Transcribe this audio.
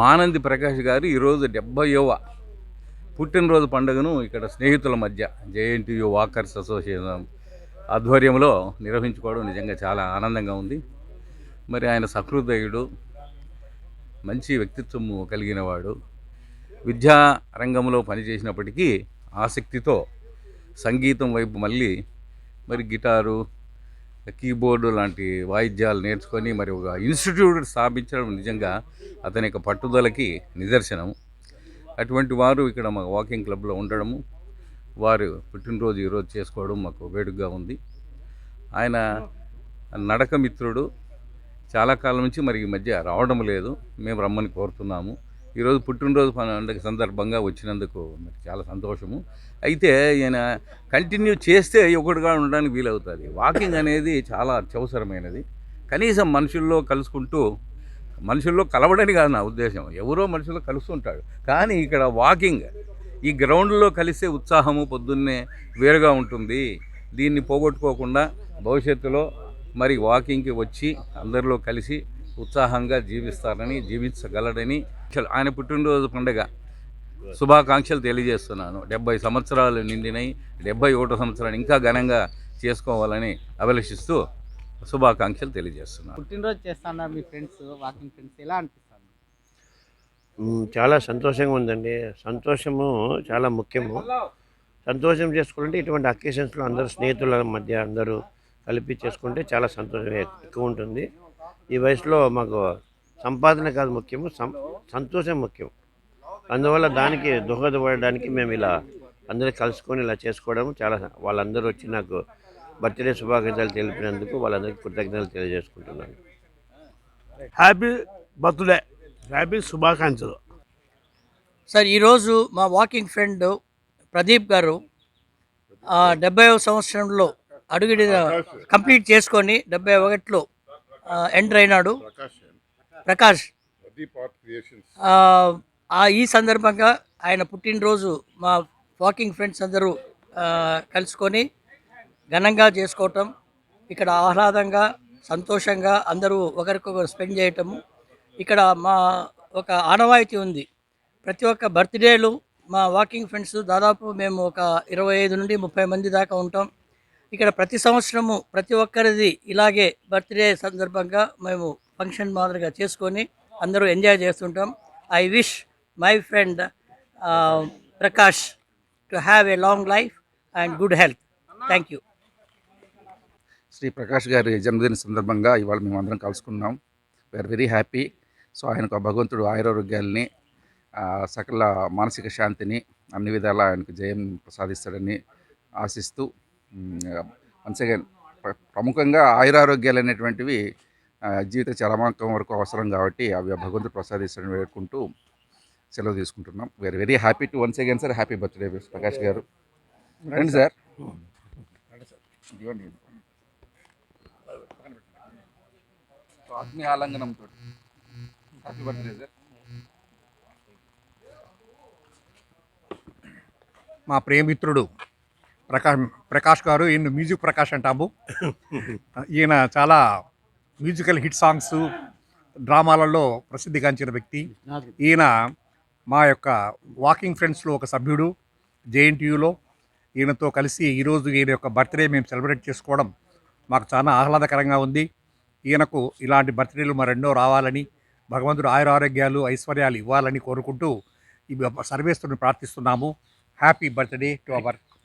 మానంది ప్రకాష్ గారు ఈరోజు డెబ్బైవ పుట్టినరోజు పండుగను ఇక్కడ స్నేహితుల మధ్య జేఎన్టీయు వాకర్స్ అసోసియేషన్ ఆధ్వర్యంలో నిర్వహించుకోవడం నిజంగా చాలా ఆనందంగా ఉంది. మరి ఆయన సహృదయుడు మంచి వ్యక్తిత్వము కలిగిన వాడు. విద్యా రంగంలో పనిచేసినప్పటికీ ఆసక్తితో సంగీతం వైపు మళ్ళీ మరి గిటారు కీబోర్డు లాంటి వాయిద్యాలు నేర్చుకొని మరి ఒక ఇన్స్టిట్యూట్ స్థాపించడం నిజంగా అతని యొక్క పట్టుదలకి నిదర్శనం. అటువంటి వారు ఇక్కడ మా వాకింగ్ క్లబ్లో ఉండడము వారు పుట్టినరోజు ఈరోజు చేసుకోవడం మాకు వేడుకగా ఉంది. ఆయన నడక మిత్రుడు. చాలా కాలం నుంచి మరి ఈ మధ్య రావడం లేదు. మేము రమ్మని కోరుతున్నాము. ఈరోజు పుట్టినరోజు పండుగ సందర్భంగా వచ్చినందుకు మరి చాలా సంతోషము. అయితే ఈయన కంటిన్యూ చేస్తే ఒకటిగా ఉండడానికి వీలవుతుంది. వాకింగ్ అనేది చాలా అత్యవసరమైనది. కనీసం మనుషుల్లో కలుసుకుంటూ మనుషుల్లో కలవడని కాదు నా ఉద్దేశం. ఎవరో మనుషుల్లో కలుస్తుంటాడు. కానీ ఇక్కడ వాకింగ్ ఈ గ్రౌండ్లో కలిసే ఉత్సాహము పొద్దున్నే వేరుగా ఉంటుంది. దీన్ని పోగొట్టుకోకుండా భవిష్యత్తులో మరి వాకింగ్కి వచ్చి అందరిలో కలిసి ఉత్సాహంగా జీవిస్తారని జీవించగలడని ఆయన పుట్టినరోజు పండుగ. శుభాకాంక్షలు తెలియజేస్తున్నాను. డెబ్బై సంవత్సరాలు నిండినై డెబ్బై ఒకటో సంవత్సరాన్ని ఇంకా ఘనంగా చేసుకోవాలని అభిలషిస్తూ శుభాకాంక్షలు తెలియజేస్తున్నాను. పుట్టినరోజు చేస్తున్నారు మీ ఫ్రెండ్స్ వాకింగ్ ఫ్రెండ్స్? ఎలా అనిపిస్తుంది? మ్, చాలా సంతోషంగా ఉందండి. సంతోషము చాలా ముఖ్యము. సంతోషం చేసుకోవాలంటే ఇటువంటి అకేషన్స్లో అందరూ స్నేహితుల మధ్య అందరూ కలిపి చేసుకుంటే చాలా సంతోషం ఎక్- ఎక్కువ ఉంటుంది. ఈ వయసులో మాకు సంపాదన కాదు ముఖ్యము సం- సంతోషం ముఖ్యం. అందువల్ల దానికి దోహదపడడానికి మేము ఇలా అందరూ కలుసుకొని ఇలా చేసుకోవడం చాలా వాళ్ళందరూ వచ్చి నాకు బర్త్డే శుభాకాంక్షలు తెలిపినందుకు వాళ్ళందరికీ కృతజ్ఞతలు తెలియజేసుకుంటున్నాను. హ్యాపీ బర్త్డే హ్యాపీ శుభాకాంక్షలు. సార్ ఈరోజు మా వాకింగ్ ఫ్రెండ్ ప్రదీప్ గారు ఆ, డెబ్బైవ సంవత్సరంలో అడుగు కంప్లీట్ చేసుకొని డెబ్బై ఒకటిలో ఎంటర్ అయినాడు ప్రకాష్ ఈ సందర్భంగా ఆయన పుట్టినరోజు మా వాకింగ్ ఫ్రెండ్స్ అందరూ కలుసుకొని ఘనంగా చేసుకోవటం ఇక్కడ ఆహ్లాదంగా సంతోషంగా అందరూ ఒకరికొకరు స్పెండ్ చేయటము ఇక్కడ మా ఒక ఆనవాయితీ ఉంది. ప్రతి ఒక్క బర్త్డేలు మా వాకింగ్ ఫ్రెండ్స్ దాదాపు మేము ఒక ఇరవై ఐదు నుండి ముప్పై మంది దాకా ఉంటాం. ఇక్కడ ప్రతి సంవత్సరము ప్రతి ఒక్కరిది ఇలాగే బర్త్డే సందర్భంగా మేము ఫంక్షన్ మాదిరిగా చేసుకొని అందరూ ఎంజాయ్ చేస్తుంటాం. I wish my friend Prakash to have a long life and good health. Thank you. Shri Prakash గారి జన్మదిన సందర్భంగా ఇవాళ మేము అందరం కలుసుకున్నాం. We are very happy so ఆయనకు భగవంతుడు ఆయురారోగ్యాలని సకల మానసిక శాంతిని అన్ని విధాలా ఆయనకు జయం ప్రసాదిస్తాడని ఆశిస్తూ వన్స్ అగైన్ ప్రముఖంగా ఆయురారోగ్యాలు అనేటువంటివి జీవిత చరమాంకం వరకు అవసరం కాబట్టి అవి భగవంతుడు ప్రసాదిస్తాడని వేడుకుంటూ సెలవు తీసుకుంటున్నాం. Very very happy to once again sir happy birthday Prakash గారు. రండి సార్ ఇవ్వండి ఆలంగనంతో హ్యాపీ బర్త్డే సార్ మా ప్రియమిత్రుడు ప్రకాష్ ప్రకాష్ గారు ఈయన మ్యూజిక్ ప్రకాష్ అంటాము. ఈయన చాలా మ్యూజికల్ హిట్ సాంగ్స్ డ్రామాలలో ప్రసిద్ధిగాంచిన వ్యక్తి. ఈయన మా యొక్క వాకింగ్ ఫ్రెండ్స్లో ఒక సభ్యుడు జేఎన్టీయూలో ఈయనతో కలిసి ఈరోజు ఈయన యొక్క బర్త్డే మేము సెలబ్రేట్ చేసుకోవడం మాకు చాలా ఆహ్లాదకరంగా ఉంది. ఈయనకు ఇలాంటి బర్త్డేలు మరెన్నో రావాలని భగవంతుడు ఆయుర ఆరోగ్యాలు ఐశ్వర్యాలు ఇవ్వాలని కోరుకుంటూ ఈ సర్వేస్తుని ప్రార్థిస్తున్నాము. Happy birthday to our